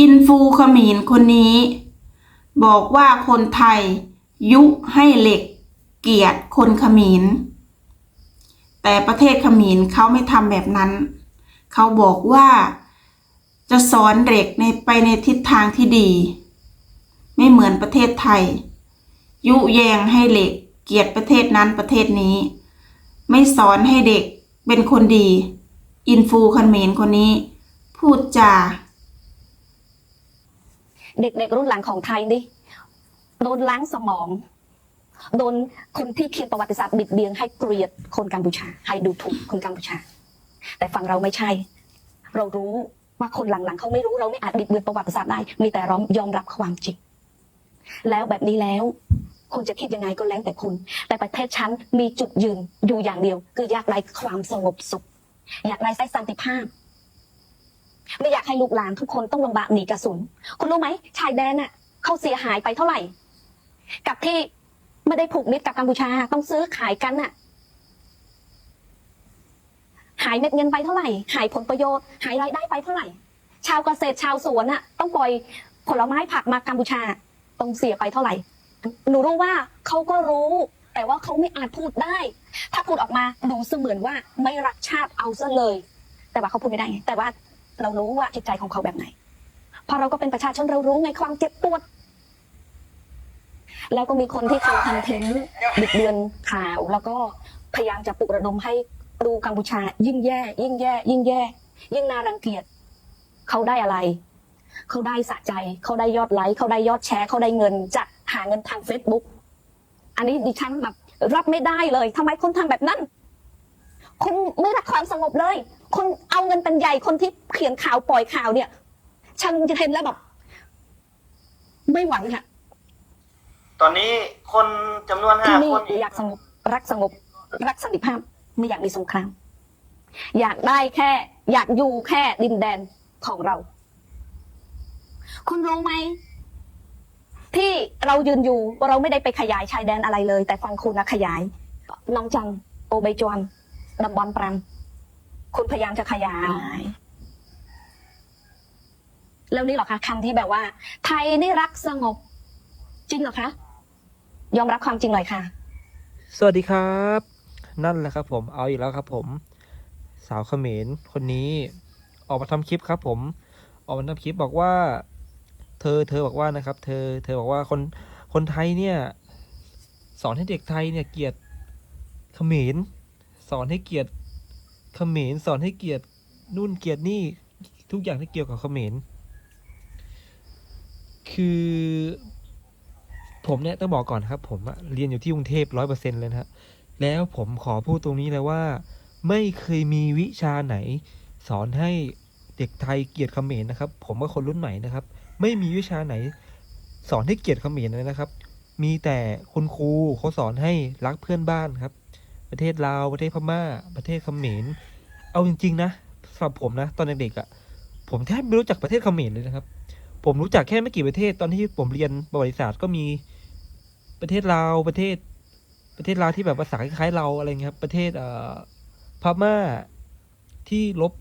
อินฟูเขมินคนนี้ บอกว่าคนไทยยุให้เหล็กเกียดคนเขมินแต่ประเทศเขมินเขาไม่ทำแบบนั้น เขาบอกว่าจะสอนเหล็กในไปในทิศทางที่ดี ไม่เหมือนประเทศไทย ยุแยงให้เหล็กเกียดประเทศนั้นประเทศนี้ ไม่สอนให้เด็กเป็นคนดี อินฟูเขมินคนนี้ พูดจา เด็กๆรุ่นหลังของไทยดิโดนล้างสมอง โดนคนที่เขียนประวัติศาสตร์บิดเบียนให้เกลียดคนกัมพูชา ให้ดูถูกคนกัมพูชา แต่ฝั่งเราไม่ใช่ เรารู้ว่าคนหลังๆเขาไม่รู้เราไม่อาจบิดเบือนประวัติศาสตร์ได้ มีแต่เรายอมรับความจริง แล้วแบบนี้แล้วคุณจะคิดยังไงก็แล้วแต่คุณ แต่ประเทศฉันมีจุดยืนอยู่อย่างเดียว คืออยากได้ความสงบสุข อยากได้สันติภาพ ไม่อยากให้ลูกหลานทุกคนต้องลำบากหนีกระสุน คุณรู้ไหมชายแดนน่ะเขาเสียหายไปเท่าไหร่ กับที่ไม่ได้ผูกมิตรกับกัมพูชาต้องซื้อขายกันน่ะ หายเม็ดเงินไปเท่าไหร่ หายผลประโยชน์ หายรายได้ไปเท่าไหร่ ชาวเกษตรชาวสวนน่ะ ต้องปล่อยผลไม้ผักมากัมพูชาต้องเสียไปเท่าไหร่ หนูรู้ว่าเขาก็รู้ แต่ว่าเขาไม่อาจพูดได้ ถ้าพูดออกมาดูเสมือนว่าไม่รักชาติเอาซะเลย แต่ว่าเขาพูดไม่ได้ แต่ว่า เรารู้ว่าจิตใจของเขาแบบไหนพราะเราก็เป็นประชาชนเรารู้ในความเจ็บปวด แล้วก็มีคนที่ทำคอนเทนต์บิดเบือนข่าว แล้วก็พยายามจะปลุกระดมให้ดูกัมพูชา ยิ่งแย่ ยิ่งแย่ ยิ่งแย่ ยิ่งน่ารังเกียจเขาได้อะไร เขาได้สะใจ เขาได้ยอดไลค์เขาได้ยอดแชร์ เขาได้เงินจากหาเงินทางเฟซบุ๊กอันนี้ดิฉันแบบรับไม่ได้เลยทำไมคนทำแบบนั้น คุณไม่รักความสงบเลย คนเอาเงินเป็นใหญ่คนที่เขียนข่าวปล่อยข่าวเนี่ยฉันจะเห็นแล้วแบบไม่ไหวค่ะ ตอนนี้คนจำนวนห้าที่นี่คนอยากสงบ รักสงบ รักสันติภาพ ไม่อยากมีสงคราม อยากได้แค่ อยากอยู่แค่ดินแดนของเรา คุณรู้ไหม ที่เรายืนอยู่เราไม่ได้ไปขยายชายแดนอะไรเลย แต่ฟังคุณนะขยาย น้องจัง โอเบจวน ดับบอลปรัน คุณพยายามจะขยาย แล้วนี่เหรอคะคำที่แบบว่า ไทยนี่รักสงบ จริงเหรอคะ ยอมรับความจริงหน่อยค่ะ สวัสดีครับ นั่นแหละครับ ผมเอาอีกแล้วครับ ผม สาวเขมรคนนี้ออกมาทำคลิปครับ ผม ออกมาทำคลิปบอกว่า เธอเธอบอกว่านะครับ เธอ เธอบอกว่าคนคนไทยเนี่ย สอนให้เด็กไทยเนี่ยเกลียดเขมร สอนให้เกียดเขมรสอนให้เกียดนู่นเกียดนี่ทุกอย่างที่เกี่ยวกับเขมรคือผมเนี่ยต้องบอกก่อนครับ ผมอะเรียนอยู่ที่กรุงเทพร้อยเปอร์เซ็นเลยนะฮะแล้วผมขอพูดตรงนี้เลยว่า ไม่เคยมีวิชาไหน สอนให้เด็กไทยเกียดเขมรนะครับ ผมว่าคนรุ่นใหม่นะครับ ไม่มีวิชาไหน สอนให้เกียดเขมรเลยนะครับ มีแต่คุณครูเขาสอนให้รักเพื่อนบ้านครับ ประเทศลาวประเทศพม่า ประเทศเขมรเอาจริง ๆ นะสำหรับผมนะตอนเด็กๆอะ่ะผมแทบไม่รู้จักประเทศเขมรเลยนะครับ ผมรู้จักแค่ไม่กี่ประเทศตอนที่ผมเรียนประวัติศาสตร์ก็มีประเทศลาวประเทศ ประเทศลาวที่แบบภาษาคล้ายๆเราอะไรเงี้ยครับประเทศเอ่อพม่าที่ลบ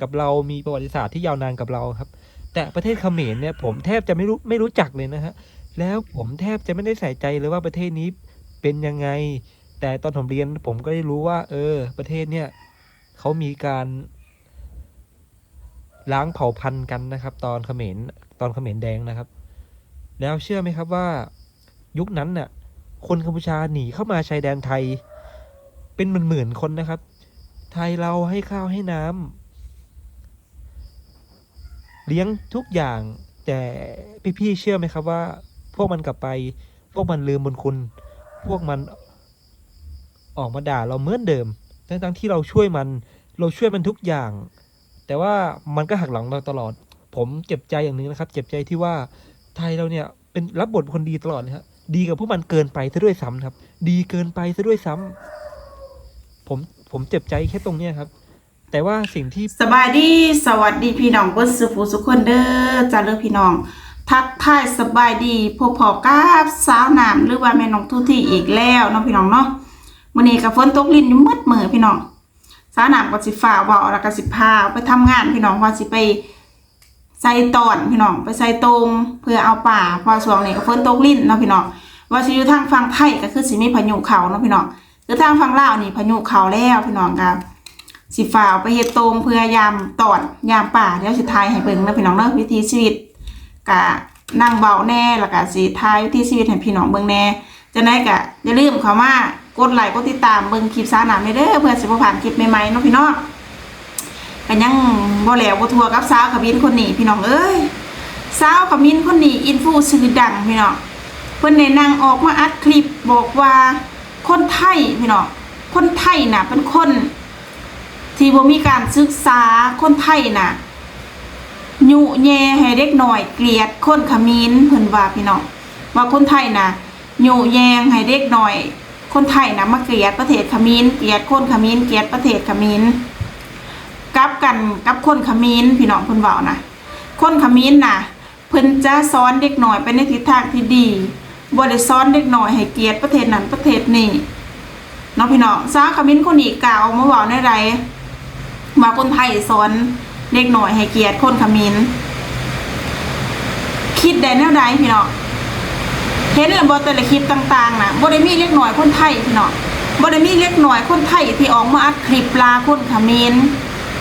กับเรามีประวัติศาสตร์ที่ยาวนานกับเราครับ แต่ประเทศเขมรเนี่ย ผมแทบจะไม่รู้ไม่รู้จักเลยนะฮะแล้วผมแทบจะไม่ได้ใส่ใจเลยว่าประเทศนี้เป็นยังไง แต่ตอนผมเรียนผมก็ได้รู้ว่า เออ ประเทศเนี่ยเขามีการล้างเผ่าพันธุ์กันนะครับ ตอนเขมรตอนเขมรแดงนะครับ แล้วเชื่อไหมครับว่า ยุคนั้นน่ะ คนกัมพูชาหนีเข้ามาชายแดนไทย เป็นหมื่นๆคนนะครับ ไทยเราให้ข้าวให้น้ำเลี้ยงทุกอย่างแต่พี่ๆเชื่อไหมครับว่า พวกมันกลับไป พวกมันลืมบุญคุณ พวกมัน ออกมาด่าเราเหมือนเดิม ทั้งๆที่เราช่วยมัน เราช่วยมันทุกอย่าง แต่ว่ามันก็หักหลังเราตลอด ผมเจ็บใจอย่างหนึ่งนะครับ เจ็บใจที่ว่าไทยเราเนี่ยเป็นรับบทคนดีตลอดเลยครับดีกับพวกมันเกินไปซะด้วยซ้ำครับ ดีเกินไปซะด้วยซ้ำผมผมเจ็บใจแค่ตรงเนี้ยครับ แต่ว่าสิ่งที่สบายดีสวัสดีพี่น้องเบิ้สุฟูสุคนเด้อจ้าเด้อพี่น้องทักทายสบายดีพบพอกับสาวน้ำหรือว่าแม่น้องทุที่อีกแล้วเนาะพี่น้องเนาะ มื้อนี้ก็ฝนตกลินอยู่มืดมือพี่น้องสาวน้ำก็สิฟ้าเว้าแล้วก็สิพาไปทำงานพี่น้องว่าสิไปใส่ตอนพี่น้องไปใส่ตรงเพื่อเอาป่าพอช่วงนี้ก็ฝนตกลิ้นเนาะพี่น้องว่าสิอยู่ทางฝั่งไทยก็คือสิมีพายุเขาเนาะพี่น้องคือทางฝั่งลาวนี่พายุเขาแล้วพี่น้องครับสิฝ่าไปเฮ็ดตรงเพื่อยามตอนยามป่าเดี๋ยวสิทายให้เบิ่งเนาะพี่น้องเนาะวิถีชีวิตกะนั่งเบาแน่แล้วก็สิทายวิถีชีวิตให้พี่น้องเบิ่งแน่จะได้ก็อย่าลืมเข้ามา กดไลค์กดติดตามเบิ่งคลิปสาหนามเด้อเพื่อสิบ่ผ่านคลิปใหม่ๆเนาะพี่น้องกันยังบ่แล้วบ่ทัวกับสาวขมิ้นคนนี้พี่น้องเอ้ยสาวขมิ้นคนนี้อินฟูชื่อดังพี่น้องเพิ่นได้นั่งออกมาอัดคลิปบอกว่าคนไทยพี่น้องคนไทยน่ะเป็นคน ที่บ่มีการศึกษาคนไทยน่ะยุแย่ให้เด็กหน่อยเกลียดคนขมิ้นเพิ่นว่าพี่น้องว่าคนไทยน่ะยุแยงให้เด็กหน่อย คนไทยนะมาเกลียดประเทศขมิ้นเกลียดคนขมิ้นเกลียดประเทศขมิ้นกลับกันกับคนขมิ้นพี่น้องเพิ่นเว้านะคนขมิ้นนะเพิ่นจะสอนเด็กหน้อยไปในทิศทางที่ดีบ่ได้สอนเด็กหน้อยให้เกลียดประเทศนั้นประเทศนี้เนาะพี่น้องสาขมิ้นคนนี้กล่าวมาเว้าในใดว่าคนไทยสอนเด็กหน้อยให้เกลียดคนขมิ้นคิดได้แนวใดพี่น้อง ห็นแล้วบ่แต่ละคลิปต่างๆน่ะบ่ได้มีเล็กหน้อยคนไทยพี่น้องบ่ได้มีเล็กหน้อยคนไทยที่ออกมาอัดคลิปลาคนขมิ้น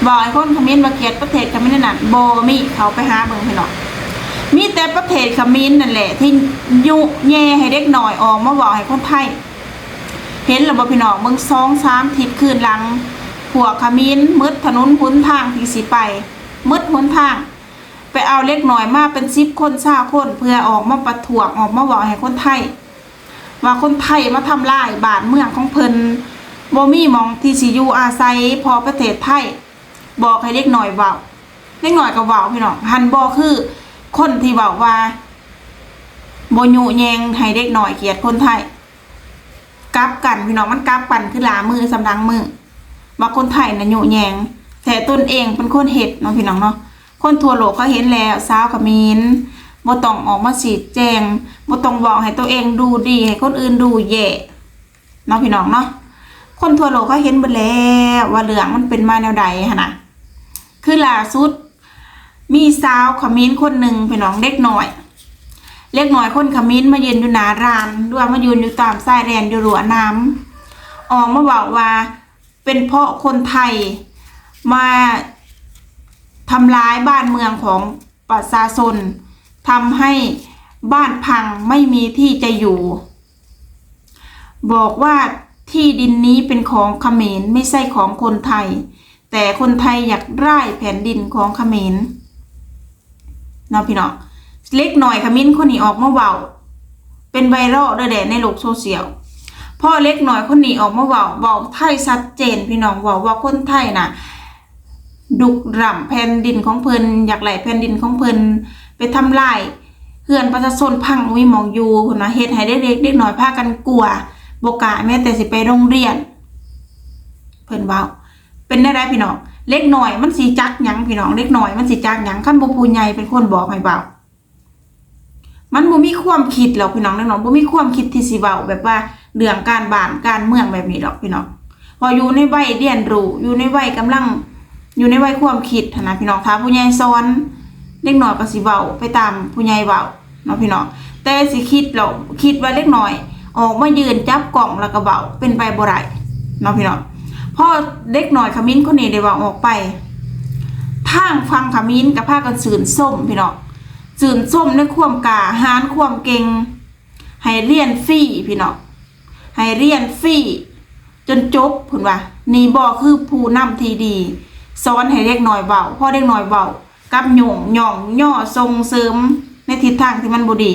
บอยคนขมิ้นมาเกลียดประเทศขมิ้นนั่นโบมีเขาไปหาเบิ่งให้หน่อมีแต่ประเทศขมิ้นนั่นแหละที่ยุแย่ให้เด็กหน่อยออกมาบอกให้คนไทยเห็นหรือบ่พี่น้องเบิ่งสองสามทิศคืนหลังพวกเขมิ้นมืดถนนหนทางที่สิไปมืดหนทาง ไปเอาเล็กหน่อยมาเป็นสิบคนเศร้าคนเพื่อออกมาประท้วงออกมาบอกให้คนไทย ว่าคนไทยมาทำลายบานเมืองของเพิ่นบ่มีมองที่สิอยู่อาศัยพอประเทศไทย บอกให้เล็กหน่อยเว้าเล็กหน่อยก็เว้าพี่น้องหันบอคือคนที่เว้าว่าบ่ยุแยงให้เด็กหน่อยเกียดคนไทยกลับกันพี่น้องมันกลับกันคือหลามือสำดังมือว่าคนไทยน่ะยุแยงแต่ตนเองเป็นคนเฮ็ดเนาะพี่น้องเนาะ คนทั่วโลกเขาเห็นแล้วสาวกับมีนบ่ต้องออกมาสีแจงบ่ต้องบอกให้ตัวเองดูดีให้คนอื่นดูแย่เนาะพี่น้องเนาะคนทั่วโลกเขาเห็นเบิดแล้วว่าเรื่องมันเป็นมาแนวใดหั่นะคือล่าสุด มีสาวขมิ้นคนหนึ่งเป็นน้องเด็กหน่อย เล็กหน่อยคนขมิ้นมายืนอยู่หน้าร้านด้วยมายืนอยู่ตามสายแรนอยู่รั้วน้ำออกมาบอกว่าเป็นเพราะคนไทยมา ทำร้ายบ้านเมืองของประชาชนทำให้บ้านพังไม่มีที่จะอยู่ บอกว่าที่ดินนี้เป็นของเขมรไม่ใช่ของคนไทย แต่คนไทยอยากได้แผ่นดินของเขมรเนาะพี่น้องเล็กหน่อยขมิ้นคนนี้ออกมาเว้าเป็นไวรัลเด้อแดในโลกโซเชียลพ่อเล็กหน่อยคนนี้ออกมาเว้าเว้าไทยชัดเจนพี่น้องเว้าว่าคนไทยน่ะ ดุกร่ำแผ่นดินของเพิ่นอยากไหลแผ่นดินของเพิ่นไปทำลายเฮือนประชาชนพังวิมองอยู่เพิ่นว่าเฮ็ดให้เด็กๆเด็กน้อยพากันกลัวบ่กล้าแม้แต่สิไปโรงเรียน เพิ่นว้าเป็นได้ได้พี่น้องเล็กหน่อยมันสิจักหยังพี่น้องเล็กหน่อยมันสิจักหยังคันบ่ผู้ใหญ่เป็นคนบอกให้เว้ามันบ่มีความคิดหรอกพี่น้องเล็กน้อยบ่มีความคิดที่สิเว้าแบบว่าเรื่องการบ้านการเมืองแบบนี้หรอกพี่น้องพออยู่ในวัยเรียนรู้อยู่ในวัยกำลัง อยู่ในวัยความคิดนะพี่น้องถ้าผู้ใหญ่สอนเล็กน้อยก็สิเว้าไปตามผู้ใหญ่เว้าเนาะพี่น้องแต่สิคิดเราคิดว่าเล็กน้อย ออกมายืนจับกล่องแล้วก็เว้าเป็นไปบ่ได้เนาะพี่น้องพอเด็กน้อยขมิ้นคนนี้ได้เว้าออกไปทางฟังขมิ้นกับพากันสื่นส้มพี่น้องสื่นส้มในความกาหาญความเก่งให้เรียนฟรีพี่น้องให้เรียนฟรีจนจบพิ่นว่านี่บ่คือผู้นำทีดี สอนให้เด็กหน้อยเว้าพ่อเด็กหน้อยเว้ากับโยงหย่องย่อส่งเสริมในทิศทางที่มันบ่ดี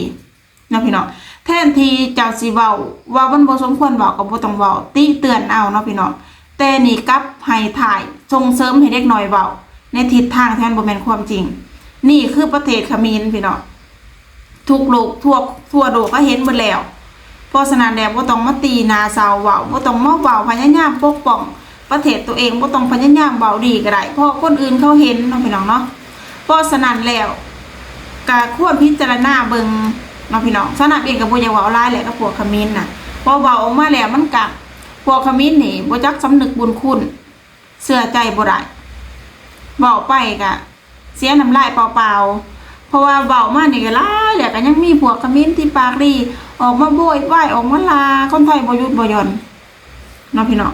เนาะพี่น้องแทนที่เจ้าสิเว้าว่ามันบ่สมควรเว้าก็บ่ต้องเว้าติเตือนเอาเนาะพี่น้องแต่นี่กับให้ถ่ายส่งเสริมให้เด็กหน้อยเว้าในทิศทางที่มันบ่แม่นความจริง นี่คือประเทศขมรพี่น้องทุกโลกทั่วทั่วโลกก็เห็นหมดแล้วเพราะฉะนั้นแล้วบ่ต้องมาตีนาสาวเว้าบ่ต้องมาเว้าพยายามปกป้อง ประเทศตัวเองบ่ต้องพยายามเว้าดีก็ได้เพราะคนอื่นเขาเห็นเนาะพี่น้องเนาะเพราะฉะนั้นแล้วก็ควรพิจารณาเบิงเนาะพี่น้องสนับเองก็บ่อยากเว้าหลายแหละกับพวกขมิ้นน่ะพอเว้าออกมาแล้วมันกะพวกขมิ้นนี่บ่จักสำนึกบุญคุณเชื่อใจบ่ได้เว้าไปก็เสียน้ำลายเปล่าๆเพราะว่าเบามานี่ก็หลายแหละก็ยังมีพวกคอมเมนที่ปากดีออกมาโบยไหวออกมาลาคนไทยบ่ยุดบ่ย่อนเนาะพี่น้อง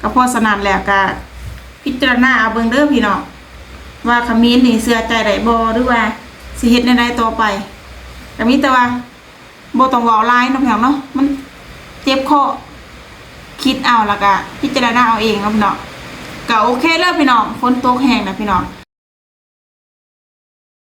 ก็เพราะฉะนั้นแล้วก็พิจารณาเอาเบิ่งเด้อพี่น้องว่าขมิ้นนี่เชื่อใจได้บ่หรือว่าสิเฮ็ดในใดต่อไปก็มีแต่ว่าบ่ต้องเว้าหลายเนาะพี่น้องเนาะมันเจ็บคอคิดเอาแล้วก็พิจารณาเอาเองเนาะพี่น้องก็โอเคเด้อพี่น้องฝนตกแห้งนะพี่น้อง